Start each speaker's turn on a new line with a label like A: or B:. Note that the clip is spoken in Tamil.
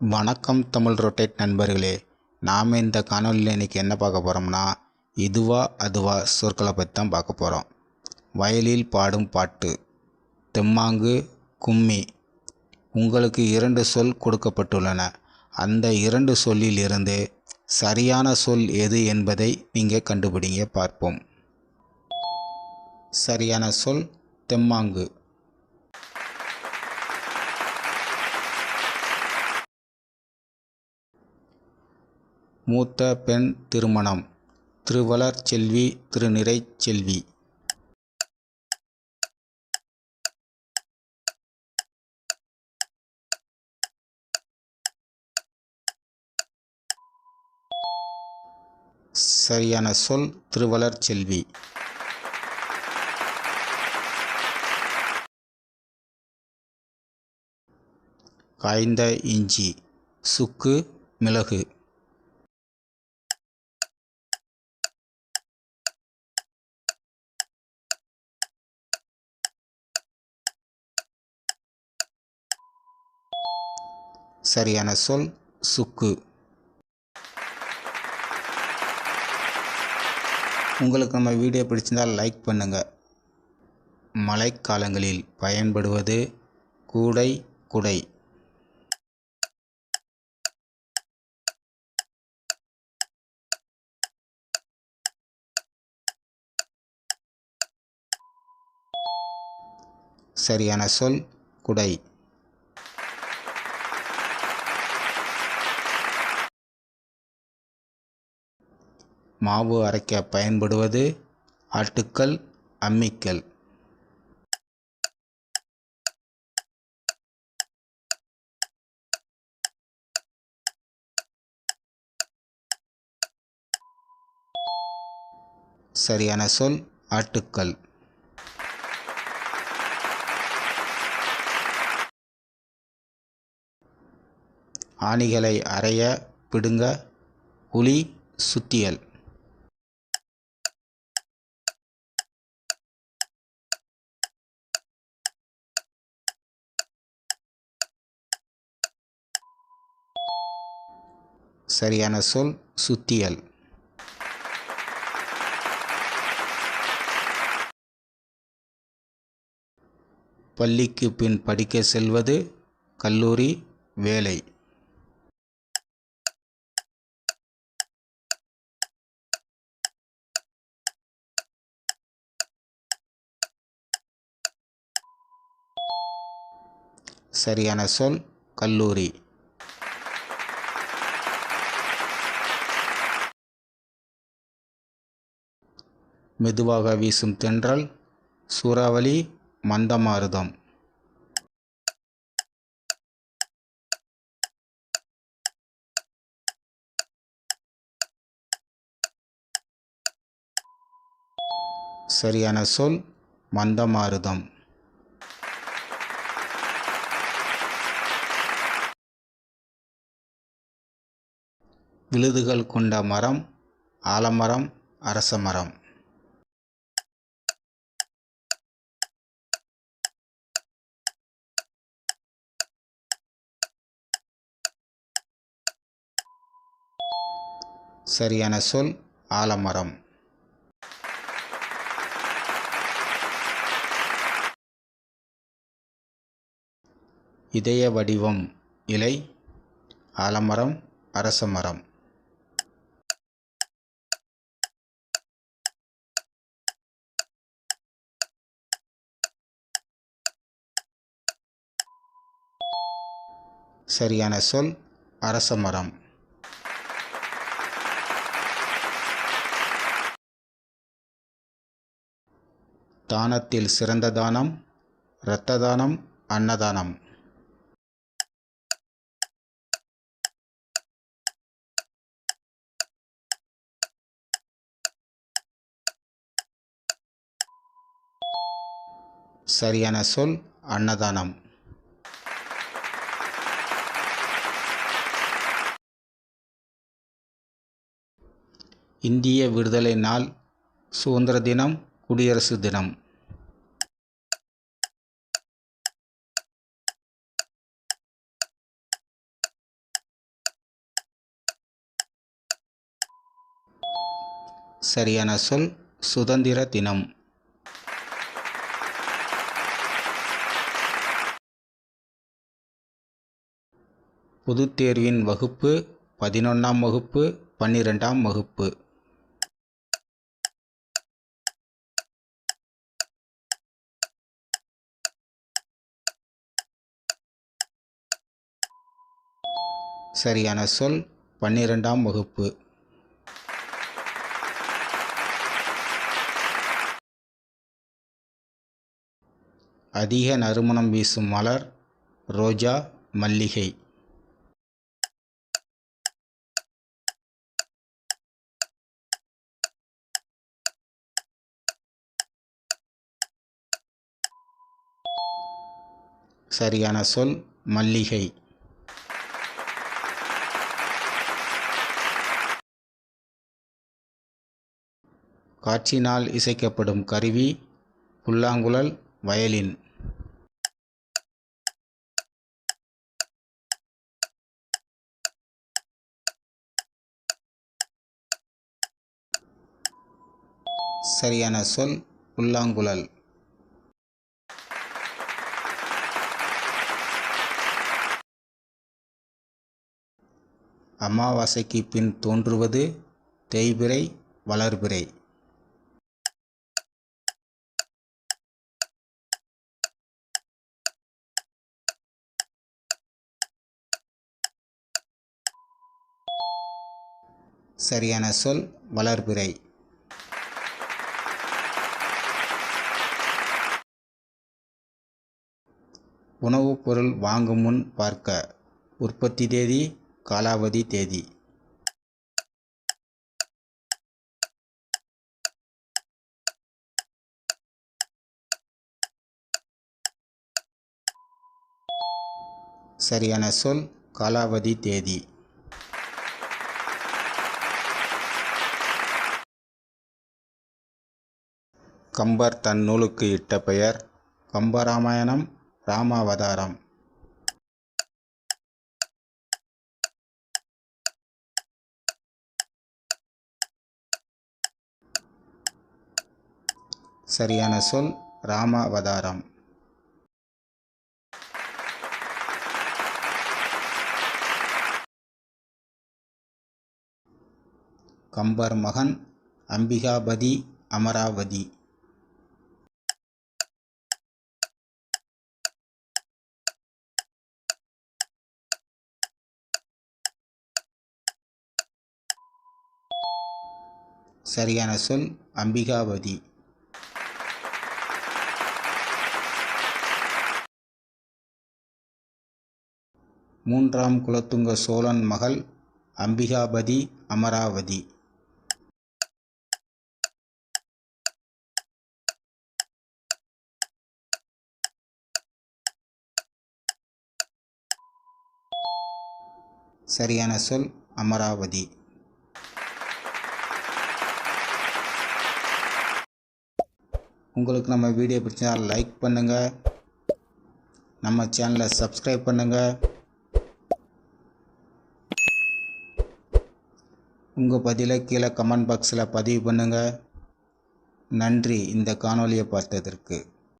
A: வணக்கம் தமிழ் ரொட்டேட் நண்பர்களே நாம் இந்த காணொலியில் இன்றைக்கி என்ன பார்க்க போகிறோம்னா இதுவா அதுவா சொற்களை பற்றி தான் பார்க்க போகிறோம் வயலில் பாடும் பாட்டு தெம்மாங்கு கும்மி. உங்களுக்கு இரண்டு சொல் கொடுக்கப்பட்டுள்ளன. அந்த இரண்டு சொல்லிலிருந்து சரியான சொல் எது என்பதை நீங்கள் கண்டுபிடிங்க பார்ப்போம். சரியான சொல் தெம்மாங்கு. மூத்த பெண் திருமணம். திருவளர் செல்வி திருநிறை செல்வி. சரியான சொல் திருவளர் செல்வி. காய்ந்த இஞ்சி சுக்கு மிளகு. சரியான சொல் சுக்கு. உங்களுக்கு நம்ம வீடியோ பிடிச்சிருந்தால் லைக் பண்ணுங்கள் மழைக்காலங்களில் பயன்படுவது கூடை குடை. சரியான சொல் குடை. மாவு அரைக்க பயன்படுவது ஆட்டுக்கல் அம்மிக்கல். சரியான சொல் ஆட்டுக்கல். ஆணிகளை அறைய பிடுங்க உளி சுத்தியல். சரியான சொல் சுத்தியல். பள்ளிக்கு பின் படிக்க செல்வது கல்லூரி வேலை. சரியான சொல் கல்லூரி. மெதுவாக வீசும் தென்றல் சூறாவளி மந்தமாருதம் சரியான சொல் மந்தமாருதம் விழுதுகள் கொண்ட மரம் ஆலமரம் அரச சரியான சொல் ஆலமரம். இதய வடிவம் இலை ஆலமரம் அரசமரம் சரியான சொல் அரசமரம் மரம் தானத்தில் சிறந்த தானம் இரத்த தானம் அன்னதானம் சரியான சொல் அன்னதானம் இந்திய விடுதலை நாள் சுதந்திர தினம் குடியரசு தினம். சரியான சொல் சுதந்திர தினம். பொதுத்தேர்வின் வகுப்பு பதினொன்றாம் வகுப்பு பன்னிரெண்டாம் வகுப்பு. சரியான சொல் பன்னிரெண்டாம் வகுப்பு. அதிக நறுமணம் வீசும் மலர் ரோஜா மல்லிகை. சரியான சொல் மல்லிகை. காற்றினால் இசைக்கப்படும் கருவி புல்லாங்குழல் வயலின். சரியான சொல் புல்லாங்குழல். அமாவாசைக்கு பின் தோன்றுவது தேய்பிறை வளர்பிறை. சரியான சொல் வளர்பிறை. உணவுப் பொருள் வாங்கும் முன் பார்க்க. உற்பத்தி தேதி காலாவதி தேதி. சரியான சொல் காலாவதி தேதி. கம்பர் தன் நூலுக்கு இட்ட பெயர் கம்பராமாயணம் ராமாவதாரம். சரியான சொல் ராமாவதாரம். கம்பர் மகன் அம்பிகாபதி அமராவதி. சரியான சொல் அம்பிகாவதி. மூன்றாம் குலத்துங்க சோழன் மகள் அம்பிகாபதி அமராவதி. சரியான சொல் அமராவதி. உங்களுக்கு நம்ம வீடியோ பிடிச்சா லைக் பண்ணுங்கள் நம்ம சேனலை சப்ஸ்கிரைப் பண்ணுங்கள் உங்கள் பதிலை கீழே கமெண்ட் பாக்ஸில் பதிவு பண்ணுங்கள் நன்றி இந்த காணொலியை பார்த்ததற்கு.